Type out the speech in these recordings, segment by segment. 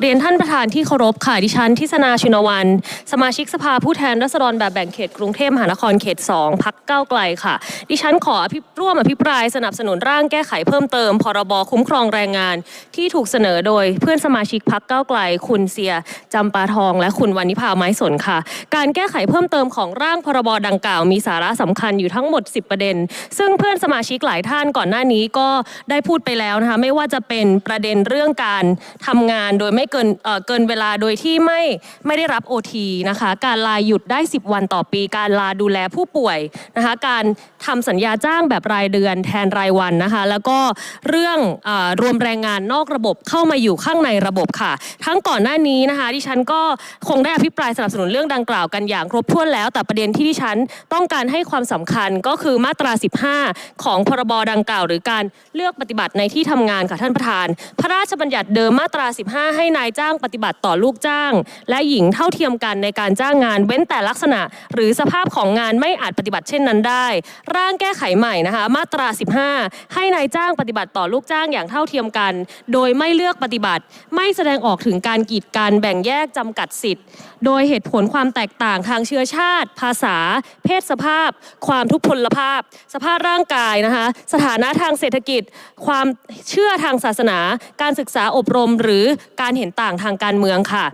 เรียนท่านประธานที่เคารพค่ะดิฉันทิศนาชุนวัน สมาชิกสภาผู้แทนราษฎรแบบแบ่งเขตกรุงเทพมหานครเขต 2พักเก้าไกลค่ะ ดิฉันขออภิร่วมอภิปรายสนับสนุนร่างแก้ไขเพิ่มเติม พรบคุ้มครองแรงงาน ที่ถูกเสนอโดยเพื่อนสมาชิกพักเก้าไกล คุณเสียจำปาทอง และคุณวานิพาไม้สนค่ะ การแก้ไขเพิ่มเติมของร่างพรบดังกล่าว มีสาระสำคัญอยู่ทั้งหมด 10 ประเด็น ซึ่งเพื่อนสมาชิกหลายท่านก่อนหน้านี้ก็ได้พูดไปแล้วนะคะไม่ว่าจะเป็นประเด็นเรื่องการทำงานโดยไม่เกินเเกินเวลาโดยที่ไม่ไม่ได้รับ OT นะคะ การลาหยุดได้ 10 วันต่อปี การลาดูแลผู้ป่วยนะคะ การทำสัญญาจ้างแบบรายเดือนแทนรายวันนะคะ แล้วก็เรื่องอรวมแรงงานนอกระบบเข้ามาอยู่ข้างในระบบค่ะ ทั้งก่อนหน้านี้นะคะดิฉันก็คงได้อภิปรายสนับสนุนเรื่องดังกล่าวกันอย่างครบถ้วนแล้ว แต่ประเด็นที่ดิฉันต้องการให้ความสำคัญก็คือมาตรา 15 ของพรบดังกล่าว หรือการเลือกปฏิบัติในที่ทำงานค่ะท่านประธาน พระราชบัญญัติเดิมมาตรา 15 ให้นายจ้างปฏิบัติต่อลูกจ้าง และหญิงเท่าเทียมกันในการจ้างงาน เว้นแต่ลักษณะ หรือสภาพของงานไม่อาจปฏิบัติเช่นนั้นได้ ร่างแก้ไขใหม่นะคะ มาตรา 15 ให้นายจ้างปฏิบัติต่อลูกจ้างอย่างเท่าเทียมกัน โดยไม่เลือกปฏิบัติ ไม่แสดงออกถึงการกีดกันแบ่งแยกจำกัดสิทธิ์โดยเหตุผลความแตกต่างทางเชื้อชาติ ภาษา เพศสภาพ ความทุพพลภาพ สภาพร่างกายนะคะ สถานะทางเศรษฐกิจ ความเชื่อทางศาสนา การศึกษาอบรมหรือการเห็นต่างทางการเมืองค่ะ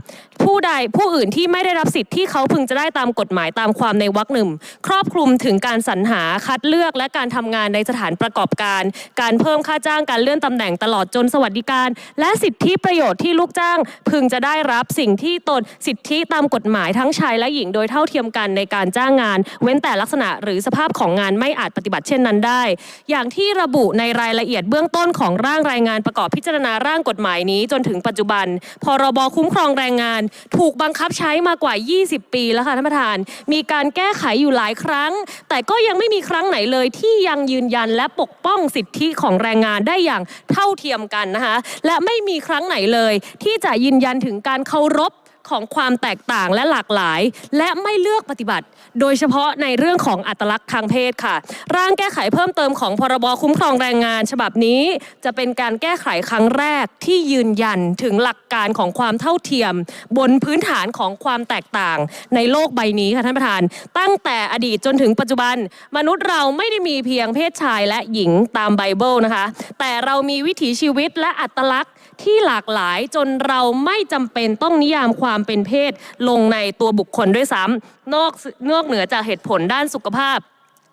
ผู้ใดผู้อื่นที่ไม่ได้รับสิทธิ์ที่เขาพึงจะได้ตามกฎหมายตามความในวรรคหนึ่ง ครอบคลุมถึงการสรรหาคัดเลือกและการทำงานในสถานประกอบการ การเพิ่มค่าจ้างการเลื่อนตำแหน่งตลอดจนสวัสดิการ และสิทธิประโยชน์ที่ลูกจ้างพึงจะได้รับสิ่งที่ตนสิทธิตามกฎหมายทั้งชายและหญิงโดยเท่าเทียมกันในการจ้างงาน เว้นแต่ลักษณะหรือสภาพของงานไม่อาจปฏิบัติเช่นนั้นได้ อย่างที่ระบุในรายละเอียดเบื้องต้นของร่างรายงานประกอบพิจารณาร่างกฎหมายนี้จนถึงปัจจุบัน พรบคุ้มครองแรงงาน ถูกบังคับใช้มากว่า 20 ปีแล้วค่ะท่านประธาน มีการแก้ไขอยู่หลายครั้ง แต่ก็ยังไม่มีครั้งไหนเลยที่ยังยืนยันและปกป้องสิทธิของแรงงานได้อย่างเท่าเทียมกันนะคะ และไม่มีครั้งไหนเลยที่จะยืนยันถึงการเคารพ ของความแตกต่างและหลากหลาย และไม่เลือกปฏิบัติ โดยเฉพาะในเรื่องของอัตลักษณ์ทางเพศค่ะ ร่างแก้ไขเพิ่มเติมของพรบคุ้มครองแรงงาน ฉบับนี้จะเป็นการแก้ไขครั้งแรกที่ยืนยันถึงหลักการของความเท่าเทียม บนพื้นฐานของความแตกต่างในโลกใบนี้ค่ะท่านประธาน ตั้งแต่อดีตจนถึงปัจจุบัน มนุษย์เราไม่ได้มีเพียงเพศชายและหญิงตามไบเบิลนะคะ แต่เรามีวิถีชีวิตและอัตลักษณ์ ที่หลากหลายจนเราไม่จำเป็นต้องนิยามความเป็นเพศลงในตัวบุคคลด้วยซ้ำนอกนอกเหนือจากเหตุผลด้านสุขภาพ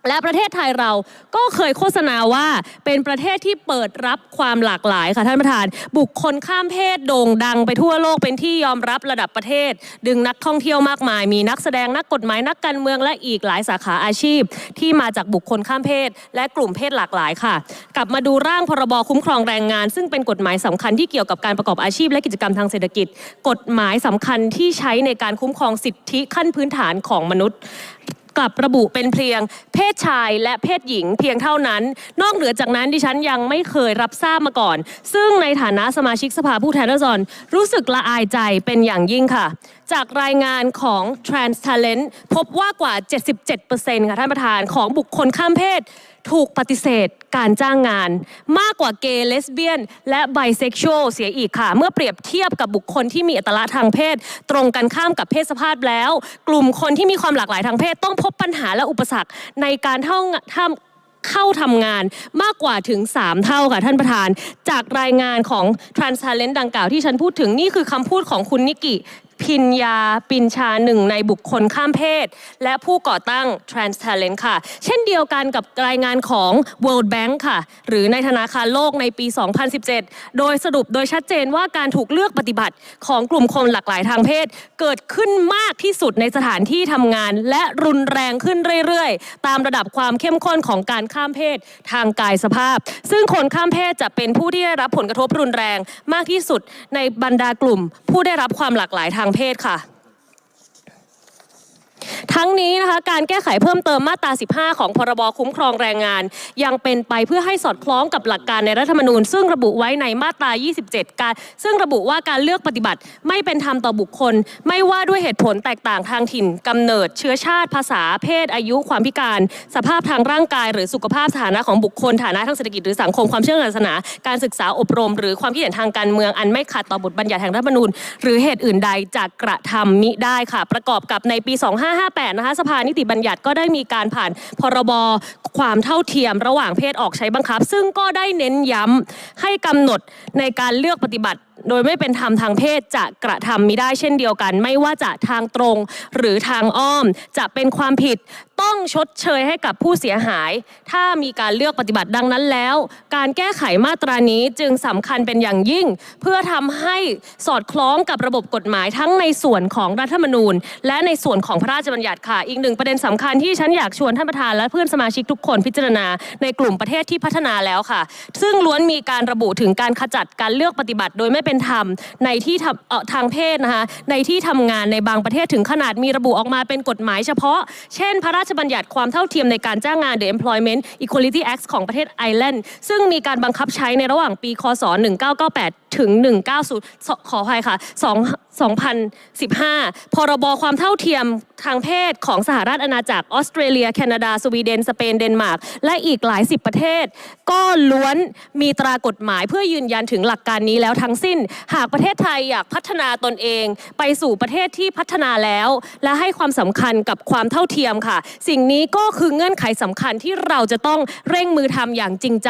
และประเทศไทยเราก็เคยโฆษณาว่าเป็นประเทศที่เปิดรับความหลากหลายค่ะท่านประธาน บุคคลข้ามเพศโด่งดังไปทั่วโลกเป็นที่ยอมรับระดับประเทศ ดึงนักท่องเที่ยวมากมาย มีนักแสดงนักกฎหมายนักการเมืองและอีกหลายสาขาอาชีพ ที่มาจากบุคคลข้ามเพศ และกลุ่มเพศหลากหลายค่ะ กลับมาดูร่างพรบคุ้มครองแรงงาน ซึ่งเป็นกฎหมายสำคัญที่เกี่ยวกับการประกอบอาชีพ และกิจกรรมทางเศรษฐกิจ กฎหมายสำคัญที่ใช้ในการคุ้มครองสิทธิขั้นพื้นฐานของมนุษย์ กลับระบุเป็นเพียง เพศชายและเพศหญิงเพียงเท่านั้น นอกเหนือจากนั้นดิฉันยังไม่เคยรับทราบมาก่อน ซึ่งในฐานะสมาชิกสภาผู้แทนราษฎรรู้สึกละอายใจเป็นอย่างยิ่งค่ะ จากรายงานของ Trans Talent พบว่ากว่า 77%ค่ะท่านประธานของบุคคลข้ามเพศ ถูกปฏิเสธการจ้างงาน มากกว่าเกย์เลสเบี้ยน และไบเซ็กชวลเสียอีกค่ะ เมื่อเปรียบเทียบกับบุคคลที่มีอัตลักษณ์ทางเพศ ตรงกันข้ามกับเพศสภาพแล้ว กลุ่มคนที่มีความหลากหลายทางเพศ ต้องพบปัญหาและอุปสรรคในการเท่าทำเข้าทำงานมากกว่าถึง 3 เท่าค่ะท่านประธาน จากรายงานของ Trans Talent ดังกล่าวที่ฉันพูดถึงนี่คือคำพูดของคุณนิกิ พินยาปินชาหนึ่งในบุคคลข้ามเพศ และผู้ก่อตั้ง Trans Talent ค่ะ เช่นเดียวกันกับรายงานของ World Bank ค่ะ หรือในธนาคารโลกในปี 2017 โดยสรุปโดยชัดเจนว่าการถูกเลือกปฏิบัติของกลุ่มคนหลากหลายทางเพศ เกิดขึ้นมากที่สุดในสถานที่ทำงาน และรุนแรงขึ้นเรื่อยๆ ตามระดับความเข้มข้นของการข้ามเพศทางกายสภาพ ซึ่งคนข้ามเพศจะเป็นผู้ที่ได้รับผลกระทบรุนแรงมากที่สุดในบรรดากลุ่ม ผู้ได้รับความหลากหลายทางเพศค่ะ ทั้งนี้นะคะการแก้ไขเพิ่มเติมมาตรา 15 ของพรบคุ้มครองแรงงาน ยังเป็นไปเพื่อให้สอดคล้องกับหลักการในรัฐธรรมนูญ ซึ่งระบุไว้ในมาตรา 27 การซึ่งระบุว่าการเลือกปฏิบัติไม่เป็นธรรมต่อบุคคล ไม่ว่าด้วยเหตุผลแตกต่างทางถิ่นกำเนิด เชื้อชาติ ภาษาเพศ อายุความพิการ สภาพทางร่างกาย หรือสุขภาพสถานะของบุคคลฐานะทางเศรษฐกิจหรือสังคมความเชื่อศาสนา การศึกษาอบรม หรือความคิดเห็นทางการเมืองอันไม่ขัดต่อบทบัญญัติแห่งรัฐธรรมนูญ หรือเหตุอื่นใดจะกระทำมิได้ค่ะ ประกอบกับในปี 2558นะคะสภานิติบัญญัติก็ได้มีการผ่านพรบความเท่าเทียมระหว่างเพศออกใช้บังคับ ซึ่งก็ได้เน้นย้ำให้กำหนดในการเลือกปฏิบัติโดยไม่เป็นธรรมทางเพศจะกระทำมิได้เช่นเดียวกัน ไม่ว่าจะทางตรงหรือทางอ้อม จะเป็นความผิด ต้องชดเชยให้กับผู้เสียหาย ถ้ามีการเลือกปฏิบัติดังนั้นแล้ว การแก้ไขมาตรานี้จึงสำคัญเป็นอย่างยิ่ง เพื่อทำให้สอดคล้องกับระบบกฎหมายทั้งในส่วนของรัฐธรรมนูญ และในส่วนของพระราชบัญญัติค่ะ อีกหนึ่งประเด็นสำคัญที่ฉันอยากชวนท่านประธานและเพื่อนสมาชิกทุกคนพิจารณา ในกลุ่มประเทศที่พัฒนาแล้วค่ะ ซึ่งล้วนมีการระบุถึงการขจัดการเลือกปฏิบัติ โดยไม่เป็นธรรมในที่ทำเอ่อทางเพศนะคะในที่ทำงานในบางประเทศถึงขนาดมีระบุออกมาเป็นกฎหมายเฉพาะ เช่น พระราชบัญญัติความเท่าเทียมในการจ้างงาน The Employment Equality Act ของประเทศไอร์แลนด์ซึ่งมีการบังคับใช้ในระหว่างปี คศ 1998 ถึง 190 ขออภัยค่ะ2 2015 พรบความเท่าเทียมทางเพศของสหรัฐอาณาจักรออสเตรเลีย แคนาดา สวีเดน สเปน เดนมาร์ก และอีกหลายสิบประเทศ ก็ล้วนมีตรากฎหมายเพื่อยืนยันถึงหลักการนี้แล้วทั้งสิ้น หากประเทศไทยอยากพัฒนาตนเอง ไปสู่ประเทศที่พัฒนาแล้ว และให้ความสำคัญกับความเท่าเทียมค่ะ สิ่งนี้ก็คือเงื่อนไขสำคัญที่เราจะต้องเร่งมือทำอย่างจริงใจ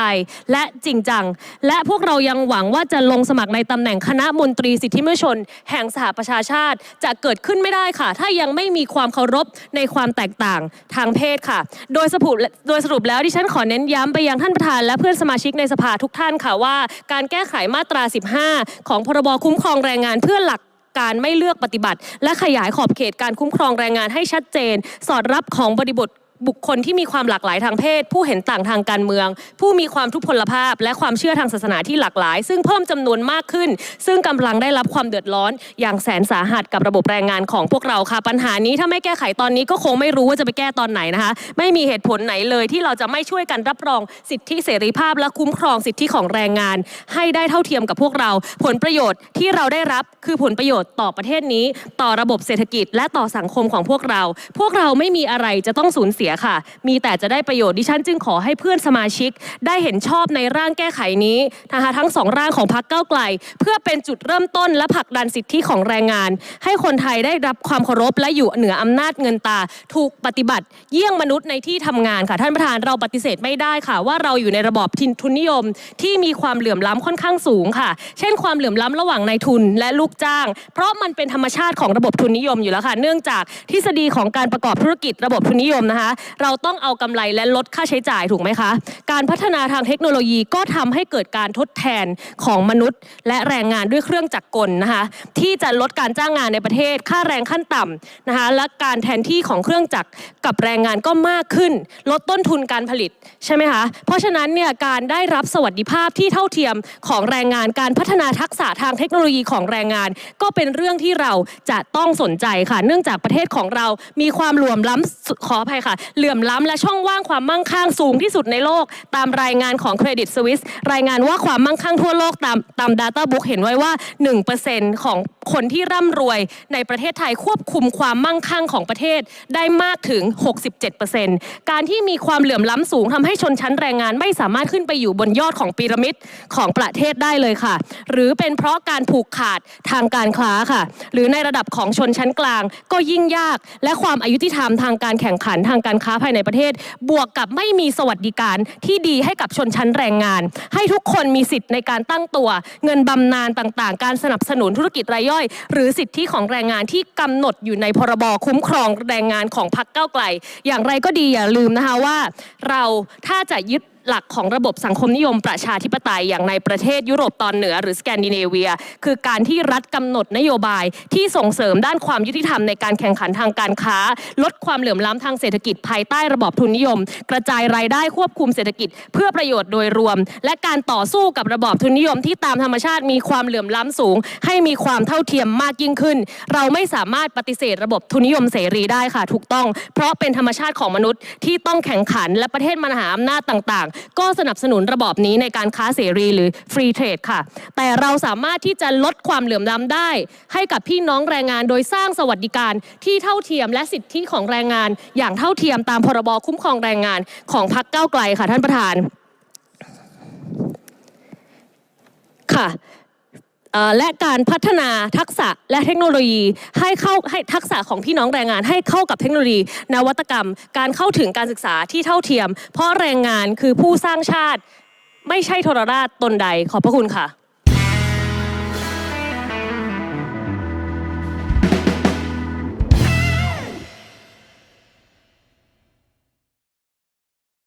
และจริงจัง และพวกเรายังหวังว่าจะลงสมัครในตำแหน่งคณะมนตรีสิทธิมนุษยชน แห่งสหประชาชาติ จะเกิดขึ้นไม่ได้ค่ะ ถ้ายังไม่มีความเคารพในความแตกต่างทางเพศค่ะ โดยสรุปโดยสรุปแล้วดิฉันขอเน้นย้ำไปยังท่านประธาน และเพื่อนสมาชิกในสภาทุกท่านค่ะว่า การแก้ไขมาตรา 15 ของพรบคุ้มครองแรงงานเพื่อหลักการไม่เลือกปฏิบัติ และขยายขอบเขตการคุ้มครองแรงงานให้ชัดเจน สอดรับของบริบท บุคคลที่มีความหลากหลายทางเพศ ผู้เห็นต่างทางการเมือง ผู้มีความทุพพลภาพ และความเชื่อทางศาสนาที่หลากหลาย ซึ่งเพิ่มจำนวนมากขึ้น ซึ่งกำลังได้รับความเดือดร้อน อย่างแสนสาหัสกับระบบแรงงานของพวกเราค่ะ ปัญหานี้ถ้าไม่แก้ไขตอนนี้ก็คงไม่รู้ว่าจะไปแก้ตอนไหนนะคะ ไม่มีเหตุผลไหนเลยที่เราจะไม่ช่วยกันรับรองสิทธิเสรีภาพ และคุ้มครองสิทธิของแรงงาน ให้ได้เท่าเทียมกับพวกเรา ผลประโยชน์ที่เราได้รับคือผลประโยชน์ต่อประเทศนี้ ต่อระบบเศรษฐกิจ และต่อสังคมของพวกเรา พวกเราไม่มีอะไรจะต้องสูญเสียค่ะ มีแต่จะได้ประโยชน์ดิฉันจึงขอให้เพื่อนสมาชิก ได้เห็นชอบในร่างแก้ไขนี้นะคะทั้งสองร่างของพรรคเก้าไกล เพื่อเป็นจุดเริ่มต้นและผลักดันสิทธิของแรงงาน ให้คนไทยได้รับความเคารพและอยู่เหนืออำนาจเงินตา ถูกปฏิบัติ เยี่ยงมนุษย์ในที่ทำงานค่ะ ท่านประธานเราปฏิเสธไม่ได้ค่ะ ว่าเราอยู่ในระบอบทินทุนนิยม ที่มีความเหลื่อมล้ำค่อนข้างสูงค่ะ เช่น ความเหลื่อมล้ำระหว่างนายทุนและลูกจ้าง เพราะมันเป็นธรรมชาติของระบบทุนนิยมอยู่แล้วค่ะ เนื่องจากทฤษฎีของการประกอบธุรกิจระบบทุนนิยมนะคะเราต้องเอากำไรและลดค่าใช้จ่ายถูกไหมคะ การพัฒนาทางเทคโนโลยีก็ทำให้เกิดการทดแทนของมนุษย์ และแรงงานด้วยเครื่องจักรกลนะคะที่จะลดการจ้างงานในประเทศ ค่าแรงขั้นต่ำนะคะและการแทนที่ของเครื่องจักรกับแรงงานก็มากขึ้น ลดต้นทุนการผลิตใช่ไหมคะเพราะฉะนั้นเนี่ยการได้รับสวัสดิภาพที่เท่าเทียมของแรงงานการพัฒนาทักษะทางเทคโนโลยีของแรงงาน ก็เป็นเรื่องที่เราจะต้องสนใจค่ะ เนื่องจากประเทศของเรามีความเหลื่อมล้ำขออภัยค่ะเหลื่อมล้ำและช่องว่างความมั่งคั่งสูงที่สุดในโลก ตามรายงานของเครดิตสวิสรายงานว่าความมั่งคั่งทั่วโลกตามตาม Data Book เห็นไว้ว่า 1%ของคนที่ร่ำรวยในประเทศไทยควบคุมความมั่งคั่งของประเทศได้มากถึง 67%การที่มีความเหลื่อมล้ำสูงทำให้ชนชั้นแรงงานไม่สามารถขึ้นไปอยู่บนยอดของพีระมิดของประเทศได้เลยค่ะ หรือเป็นเพราะการผูกขาดทางการค้าค่ะ หรือในระดับของชนชั้นกลางก็ยิ่งยาก และความอายุติธรรมทางการแข่งขันทางการค้าภายในประเทศ บวกกับไม่มีสวัสดิการที่ดีให้กับชนชั้นแรงงาน ให้ทุกคนมีสิทธิ์ในการตั้งตัว เงินบำนาญต่างๆ การสนับสนุนธุรกิจรายย่อยหรือสิทธิของแรงงานที่กำหนดอยู่ในพรบคุ้มครองแรงงานของพรรคก้าไกล อย่างไรก็ดีอย่าลืมนะคะว่า เราถ้าจะยึด หลักของระบบสังคมนิยมประชาธิปไตยอย่างในประเทศยุโรปตอนเหนือหรือสแกนดิเนเวีย คือการที่รัฐกำหนดนโยบายที่ส่งเสริมด้านความยุติธรรมในการแข่งขันทางการค้า ลดความเหลื่อมล้ำทางเศรษฐกิจภายใต้ระบบทุนนิยม กระจายรายได้ควบคุมเศรษฐกิจ เพื่อประโยชน์โดยรวม และการต่อสู้กับระบบทุนนิยมที่ตามธรรมชาติมีความเหลื่อมล้ำสูง ให้มีความเท่าเทียมมากยิ่งขึ้น เราไม่สามารถปฏิเสธระบบทุนนิยมเสรีได้ค่ะถูกต้อง เพราะเป็นธรรมชาติของมนุษย์ที่ต้องแข่งขันและประเทศมหาอำนาจต่างๆ ก็สนับสนุนระบอบนี้ในการค้าเสรีหรือฟรีเทรดค่ะ แต่เราสามารถที่จะลดความเหลื่อมล้ำได้ ให้กับพี่น้องแรงงานโดยสร้างสวัสดิการที่เท่าเทียมและสิทธิของแรงงาน อย่างเท่าเทียมตามพรบคุ้มครองแรงงานของพรรคก้าวไกลค่ะท่านประธานค่ะ และการพัฒนาทักษะและเทคโนโลยีให้เข้าให้ทักษะของพี่น้องแรงงานให้เข้ากับเทคโนโลยี นวัตกรรม การเข้าถึงการศึกษาที่เท่าเทียม เพราะแรงงานคือผู้สร้างชาติ ไม่ใช่ทรราชตนใดขอบพระคุณค่ะ